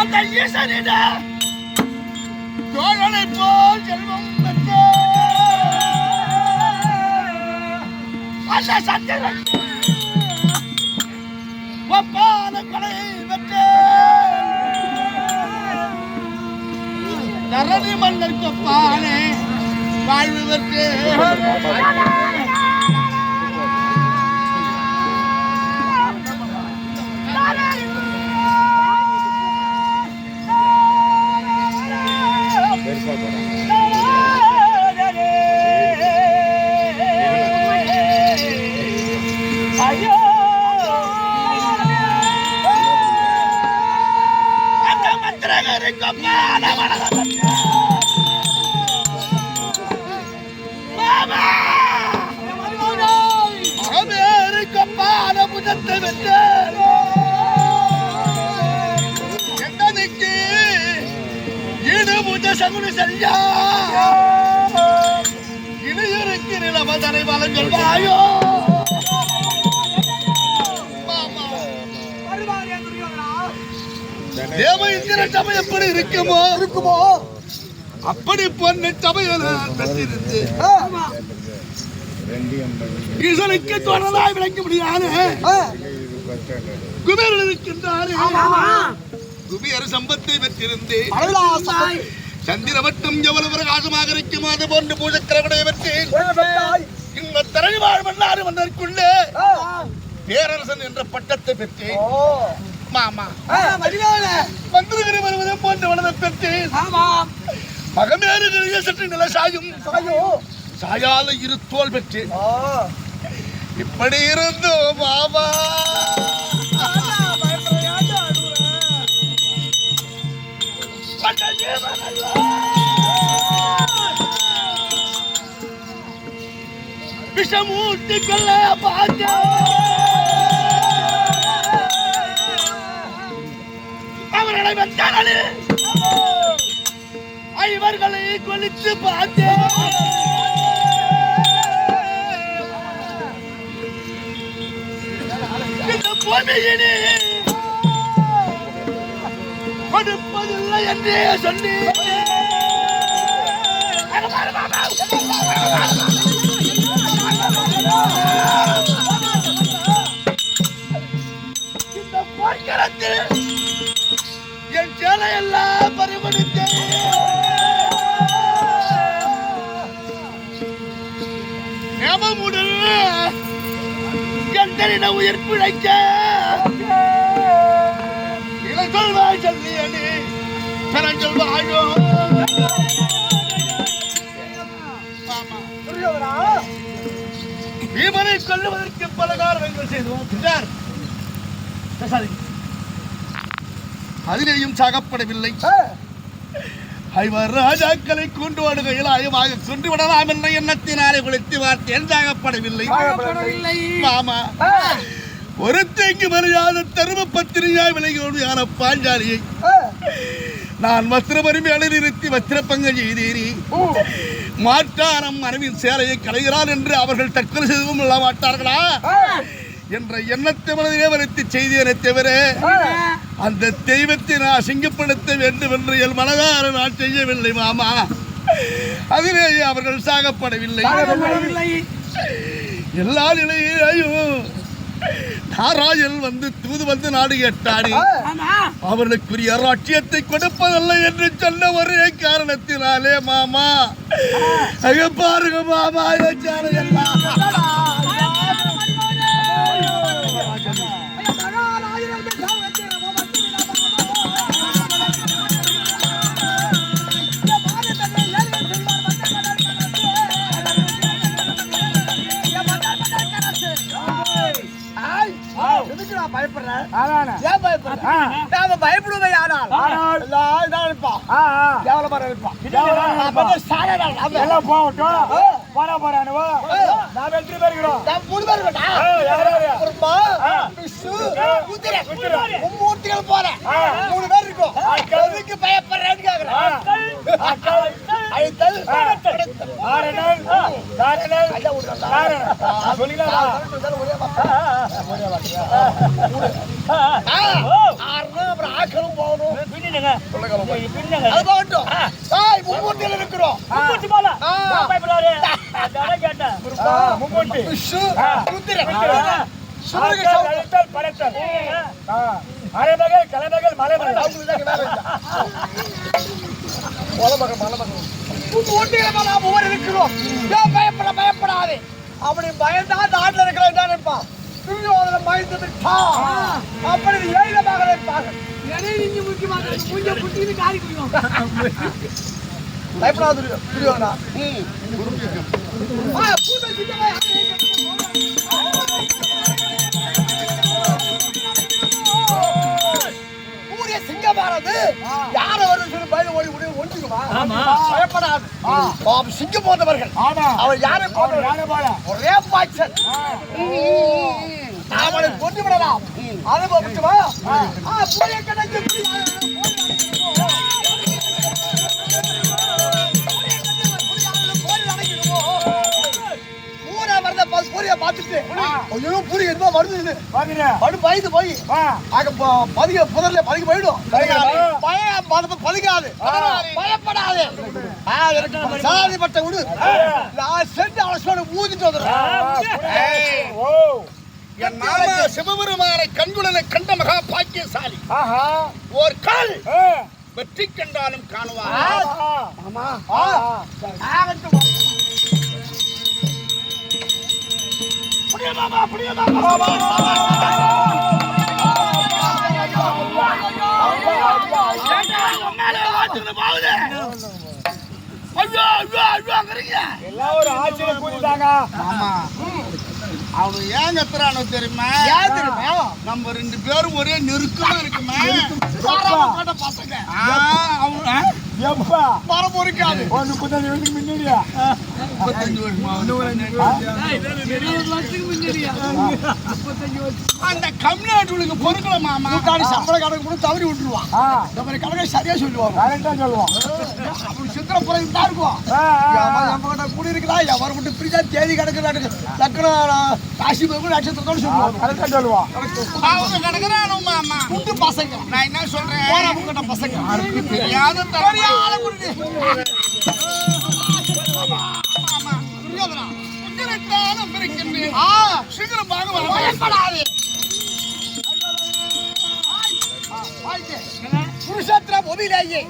அந்த ஈசனிட தோழனை போல் செல்வம் பெற்ற. அந்த சந்திரன் ஒப்பான கொலை பெற்ற. தரணி மன்னர் கொப்பானே வாழ்வு பெற்று. புஜத்தை வென்று எந்தனுக்கு சகுனி சரியா இணையருக்கு நிலமதனை வளங்கள் வாயோ தேவ இந்திர சபை எப்படி இருக்குமோ இருக்குமோ அப்படி பொண்ணு சபையில் பெற்றிருந்து ஈசனுக்கு தொடர்ந்தாய் விளக்க முடியாது குபேரன் இருக்கின்றாரு. குபேர சம்பத்தை பெற்றிருந்து அழகா சபை. சந்திரவட்டம் எவ்வளவு பிரகாசமாக இருக்கும் அது போன்று பூஜக்கிரமடைய பெற்று பெற்றாய். இந்த திரை வாழ் மன்னாறு மன்னருக்குள்ளே ஆ, பேரரசன் என்ற பட்டத்தை பெற்று ஓ. மாமா. மந்திரகிரி வருவதை போன்ற வனதை பெற்று ஆமா. மகமேறுகிற சற்று நில சாயும் சாயோ. சாயால இரு தோல் பெற்று ஆ. இப்படி இருந்தோ பாபா. விஷமூட்டி கொள்ள பார்த்த அவர்களை வந்தாலே ஐவர்களை கொலித்து பார்த்தேன் இந்த கொடுப்பதில்லை என்றே சொல்லி எந்தரிட உயிர் பிழைக்க இதை சொல்வாய் சொல்லியனே பெறஞ்சொல் வாழோ ஆமா புரியவரா? பீமனை கொல்லுவதற்கு பல காரணங்கள் செய்தோம் பின்னர் பேசாதீங்க. அதிலேயும் சாகப்படவில்லை ஐவர் ராஜாக்களை கொண்டு வருகையில் ஆயமாக கொண்டு விடலாம் என்ற எண்ணத்தினாலே குளித்து பார்த்தேன் சாகப்படவில்லை சாகப்படவில்லை. மாமா ஒரு தேங்கி மரியாத தரும பத்திரியாய் விலகியோடு பாஞ்சாலியை? நான் வஸ்திரபரிமை நிறுத்தி வஸ்திரப்பங்கம் செய்தேனே. ஊ. மாற்றாரம் மனைவின் சேலையை கலைகிறார் என்று அவர்கள் தற்கொலை செய்தவும் இல்ல மாட்டார்களா? என்ற எண்ணத்தை மனதிலே வருத்தி செய்தேனே தவிர. அந்த தெய்வத்தை நான் அசிங்கப்படுத்த வேண்டும் என்று என் மனதார நான் செய்யவில்லை மாமா. அதிலேயே அவர்கள் சாகப்படவில்லை. எல்லா நிலையிலையும் நாராயல் வந்து தூது வந்து நாடு கேட்டாடி அவர்களுக்குரிய ராட்சியத்தை கொடுப்பதல்ல என்று சொன்ன ஒரே காரணத்தினாலே மாமா. அங்க பாருங்க மாமா ஏன் பயப்படுற? நாம பயப்படுவே ஆனால். எல்லாம் இதான் இருப்பான். நாம. எல்லாம் போகட்டும். போனா போறானுவோ. நாம எத்தனை பேர் இருக்கிறோம் நான் மூணு பேர். குதிரை. மும்மூர்த்திகள் போறேன். மூணு பேர் இருக்கோம். பயப்படுறேன்னு கேக்குறேன். அழைத்தல், ஆ. கடத்தல். ஆரணன், தாரணன், ஐயா, விடுறா. தாரணன். ஆ, சொல்லிக்கலாமா? ஒரே. ஆறுனா அப்புறம் ஆட்களும் போகணும். பின்னங்க. பின்னங்க. அது போகட்டும். இருக்கிறோம். போல. கேட்டேன். ருத்திரன் அழைத்தல் படைத்தல். கலைமகள் மலைமகள். அவங்களுக்கு மேல நாம ஒவ்வொரு இருக்கிறோம் ஏன் பயப்பட பயப்படாதே அப்படி பயந்தா நாட்டில் இருக்கிற என்ன நினைப்பான் துரியோதனன் பயந்து விட்டான் அப்படி ஏழமாக நினைப்பார்கள் பயப்படாத துரியோ- துரியோதனா ஆ, பூத சிங்கமா சூரிய சிங்கமானது யார வரும் சொல்லி பயந்து ஓடி ஓடி ஒன்றுக்குமா ஆமா. பயப்படாது. பாவம் சிங்கம் போன்றவர்கள் ஆமா. அவர் யாரை போல ஒரே பாய்ச்சல் அவனை கொண்டு விடலாம் அனுபவிச்சுமா பூரிய கணக்கு ஐயோ பூரி எதுவும் வருது பாருங்க படு பயந்து போய். ஆ. அங்க ப- பதிக புதர்ல பதிக போயிடும். பதிகாது. பயம் பத- பதிகாது பயப்படாது. சாதிப்பட்ட விடு நான் சென்று அவசரோட ஊதிட்டு வந்துடுறேன். என் மாமா சிவபெருமானை கண்குளனை கண்ட மகா பாக்கியசாலி. ஆஹா. ஒரு கால் வெற்றி கண்டாலும் காணுவார் ஆஹா. ஆமா. ஆகட்டும். ஐயோ ஐயோ ஐயோ அவன் ஏன் கத்துறானோ தெரியுமா ஏன் தெரியுமா நம்ம ரெண்டு பேரும் ஒரே நெருக்கமா இருக்குமே பசங்க எப்பா? மரம் பொறிக்காது. ஒரு முப்பத்தஞ்சு வருஷத்துக்கு முன்னாடியா? முப்பத்தஞ்சு வருஷமா. அந்த கம்நாட்டுகளுக்கு பொறுக்கல மாமா. கூட்டாளி சம்பள கணக்கு கூட தவறி விட்டுருவான். மாதிரி கணக்கை சரியா சொல்லுவாங்க. கரெக்டா சொல்லுவோம் அப்படி சித்திரப்புறம் தான் இருக்கும். ஆ. நம்மகிட்ட கூடி இருக்குதா? எவர் மட்டும் பிரிச்சா தேதி கணக்கு லக்கணம் ராசி போய் நட்சத்திரத்தோடு சொல்லுவாங்க. கரெக்டா சொல்லுவோம் அவங்க கிடக்குறானோ மாமா. குண்டு பசங்க. நான் என்ன சொல்றேன்? போறவங்கிட்ட பசங்க. தெரியாத பெரிய தரமா வர பயப்படாதே. குருஷேத்திரம் ஒபிலேயே.